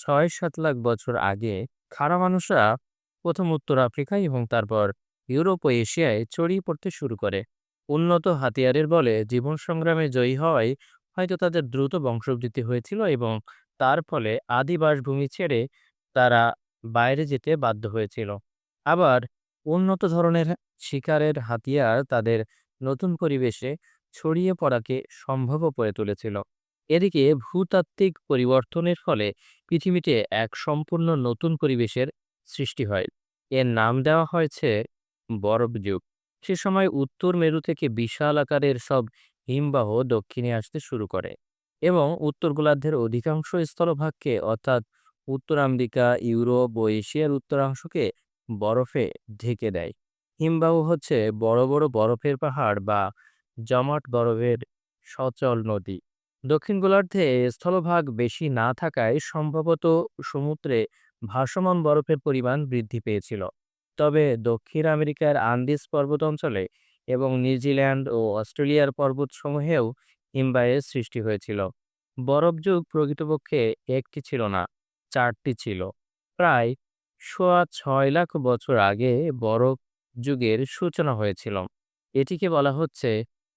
ছয় সাত লাখ বছর আগে খাড়া মানুষরা প্রথম উত্তর আফ্রিকায় এবং তারপর ইউরোপ ও এশিয়ায় ছড়িয়ে পড়তে শুরু করে। উন্নত হাতিয়ারের বলে জীবন সংগ্রামে জয়ী হওয়ায় হয়তো তাদের দ্রুত বংশবৃদ্ধি হয়েছিল এবং তার ফলে আদি বাসভূমি ছেড়ে তারা বাইরে যেতে বাধ্য হয়েছিল। আবার উন্নত ধরনের শিকারের হাতিয়ার তাদের নতুন পরিবেশে ছড়িয়ে পড়াকে সম্ভবও করে তুলেছিল। এদিকে ভূতাত্ত্বিক পরিবর্তনের ফলে পৃথিবীতে এক সম্পূর্ণ নতুন পরিবেশের সৃষ্টি হয়। এর নাম দেওয়া হয়েছে বরফ যুগ। সে সময় উত্তর মেরু থেকে বিশাল আকারের সব হিমবাহ দক্ষিণে আসতে শুরু করে এবং উত্তর গোলার্ধের অধিকাংশ স্থলভাগকে, অর্থাৎ উত্তর আমেরিকা, ইউরোপ ও এশিয়ার উত্তরাংশকে বরফে ঢেকে দেয়। হিমবাহ হচ্ছে বড় বড় বরফের পাহাড় বা জমাট বরফের সচল নদী। দক্ষিণ গোলার্ধে স্থলভাগ বেশি না থাকায় সম্ভবত সমুদ্রে ভাসমান বরফের পরিমাণ বৃদ্ধি পেয়েছিল। তবে দক্ষিণ আমেরিকার আন্দিস পর্বত অঞ্চলে এবং নিউজিল্যান্ড ও অস্ট্রেলিয়ার পর্বতসমূহেও হিমবাহের সৃষ্টি হয়েছিল। বরফ যুগ প্রকৃতপক্ষে একটি ছিল না, চারটি ছিল। প্রায় সোয়া ছয় লাখ বছর আগে বরফ যুগের সূচনা হয়েছিল। এটিকে বলা হচ্ছে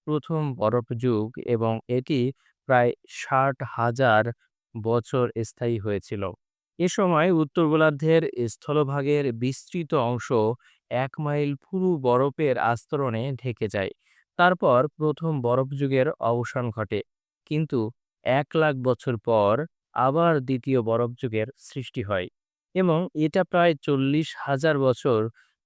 প্রথম বরফ যুগ এবং এটি প্রায় ষাট হাজার বছর স্থায়ী হয়েছিল। এ সময় উত্তর গোলার্ধের স্থলভাগের বিস্তৃত অংশ এক মাইল পুরু বরফের আস্তরণে ঢেকে যায়। তারপর প্রথম বরফ যুগের অবসান ঘটে। কিন্তু এক লাখ বছর পর আবার দ্বিতীয় বরফ যুগের সৃষ্টি হয় এবং এটা প্রায় চল্লিশ হাজার বছর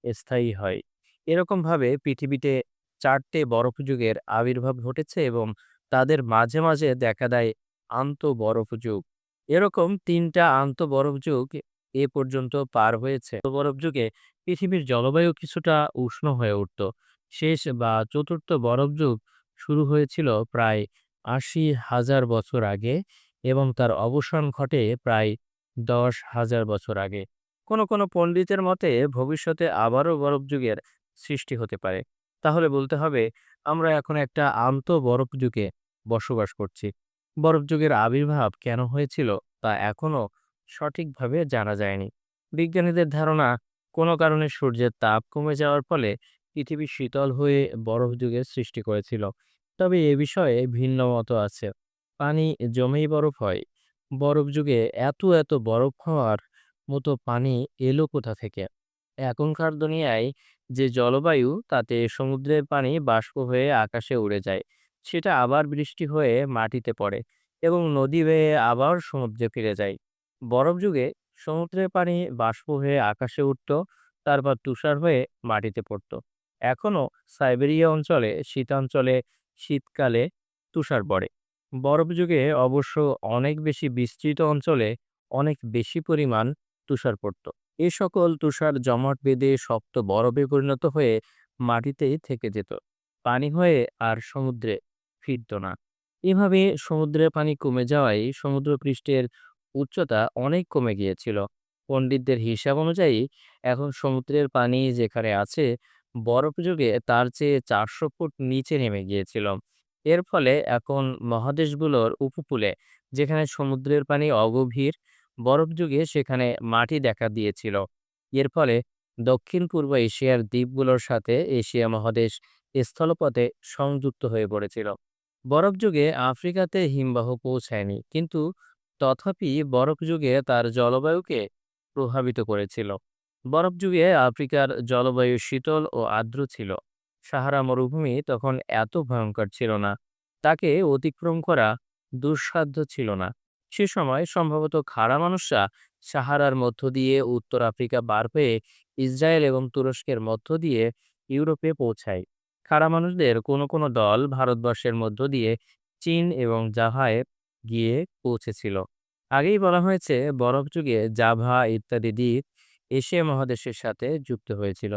স্থায়ী হয়। এরকমভাবে পৃথিবীতে চারটে বরফ যুগের আবির্ভাব ঘটেছে এবং তাদের মাঝে মাঝে দেখা দেয় আন্ত বরফ যুগ। এরকম তিনটা আন্ত বরফ যুগ এ পর্যন্ত পার হয়েছে। বরফ যুগে পৃথিবীর জলবায়ু কিছুটা উষ্ণ হয়ে উঠত। শেষ বা চতুর্থ বরফ যুগ শুরু হয়েছিল প্রায় আশি হাজার বছর আগে এবং তার অবসান ঘটে প্রায় দশ হাজার বছর আগে। কোনো কোনো পণ্ডিতের মতে ভবিষ্যতে আবারও বরফ যুগের সৃষ্টি হতে পারে। তাহলে বলতে হবে আমরা এখন একটা আন্ত বরফ যুগে বসবাস করছি। বরফ যুগের আবির্ভাব কেন হয়েছিল তা এখনও সঠিকভাবে জানা যায়নি। বিজ্ঞানীদের ধারণা, কোনো কারণে সূর্যের তাপ কমে যাওয়ার ফলে পৃথিবী শীতল হয়ে বরফ যুগের সৃষ্টি করেছিল। তবে এ বিষয়ে ভিন্ন মত আছে। পানি জমেই বরফ হয়। বরফ যুগে এত এত বরফ হওয়ার মতো পানি এলো কোথা থেকে? এখনকার দুনিয়ায় যে জলবায়ু, তাতে সমুদ্রের পানি বাষ্প হয়ে আকাশে উড়ে যায়। সেটা আবার বৃষ্টি হয়ে মাটিতে পড়ে এবং নদী বেয়ে আবার সমুদ্রে ফিরে যায়। বরফ যুগে সমুদ্রের পানি বাষ্প হয়ে আকাশে উঠত, তারপর তুষার হয়ে মাটিতে পড়ত। এখনও সাইবেরিয়া অঞ্চলে শীতাঞ্চলে, শীতকালে তুষার পড়ে। বরফ যুগে অবশ্য অনেক বেশি বিস্তৃত অঞ্চলে অনেক বেশি পরিমাণ তুষার পড়ত। এ সকল তুষার জমাট বেঁধে শক্ত বরফে পরিণত হয়ে মাটিতেই থেকে যেত। পানি হয়ে আর সমুদ্রে ফিরত না। এভাবে সমুদ্রের পানি কমে যাওয়ায় সমুদ্রপৃষ্ঠের উচ্চতা অনেক কমে গিয়েছিল। পণ্ডিতদের হিসাব অনুযায়ী এখন সমুদ্রের পানি যেখানে আছে, বরফ যুগে তার চেয়ে চারশো ফুট নিচে নেমে গিয়েছিল। এর ফলে এখন মহাদেশগুলোর উপকূলে, যেখানে সমুদ্রের পানি অগভীর বরফ যুগে সেখানে মাটি দেখা দিয়েছিল। এর ফলে দক্ষিণ পূর্ব এশিয়ার দ্বীপগুলোর সাথে এশিয়া মহাদেশ স্থলপথে সংযুক্ত হয়ে পড়েছিল। বরফ যুগে আফ্রিকাতে হিমবাহ পৌঁছায়নি, কিন্তু তথাপি বরফ যুগে তার জলবায়ুকে প্রভাবিত করেছিল। বরফ যুগে আফ্রিকার জলবায়ু শীতল ও আর্দ্র ছিল। সাহারা মরুভূমি তখন এত ভয়ঙ্কর ছিল না, তাকে অতিক্রম করা দুঃসাধ্য ছিল না। সে সময় সম্ভবত খাড়া মানুষরা সাহারার মধ্য দিয়ে উত্তর আফ্রিকা বার হয়ে ইসরায়েল এবং তুরস্কের মধ্য দিয়ে ইউরোপে পৌঁছায়। খাড়া মানুষদের কোনো কোনো দল ভারতবর্ষের মধ্য দিয়ে চীন এবং জাভায় গিয়ে পৌঁছেছিল। আগেই বলা হয়েছে বরফ যুগে জাভা ইত্যাদি দ্বীপ এশিয়া মহাদেশের সাথে যুক্ত হয়েছিল।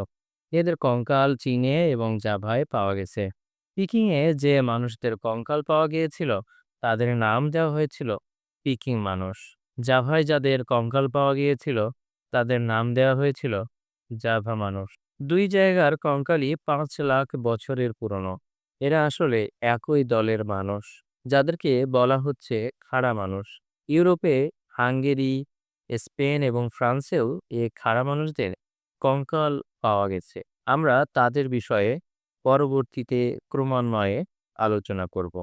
এদের কঙ্কাল চীনে এবং জাভায় পাওয়া গেছে। পিকিংয়ে যে মানুষদের কঙ্কাল পাওয়া গিয়েছিল, তাদের নাম দেওয়া হয়েছিল পিকিং মানুষ। জাভায় যাদের কঙ্কাল পাওয়া গিয়েছিল, তাদের নাম দেওয়া হয়েছিল জাভা মানুষ। দুই জায়গার কঙ্কালই পাঁচ লাখ বছরের পুরনো। এরা আসলে একই দলের মানুষ, যাদেরকে বলা হচ্ছে খাড়া মানুষ। ইউরোপে হাঙ্গেরি, স্পেন এবং ফ্রান্সেও এ খাড়া মানুষদের কঙ্কাল পাওয়া গেছে। আমরা তাদের বিষয়ে পরবর্তীতে ক্রমান্বয়ে আলোচনা করব।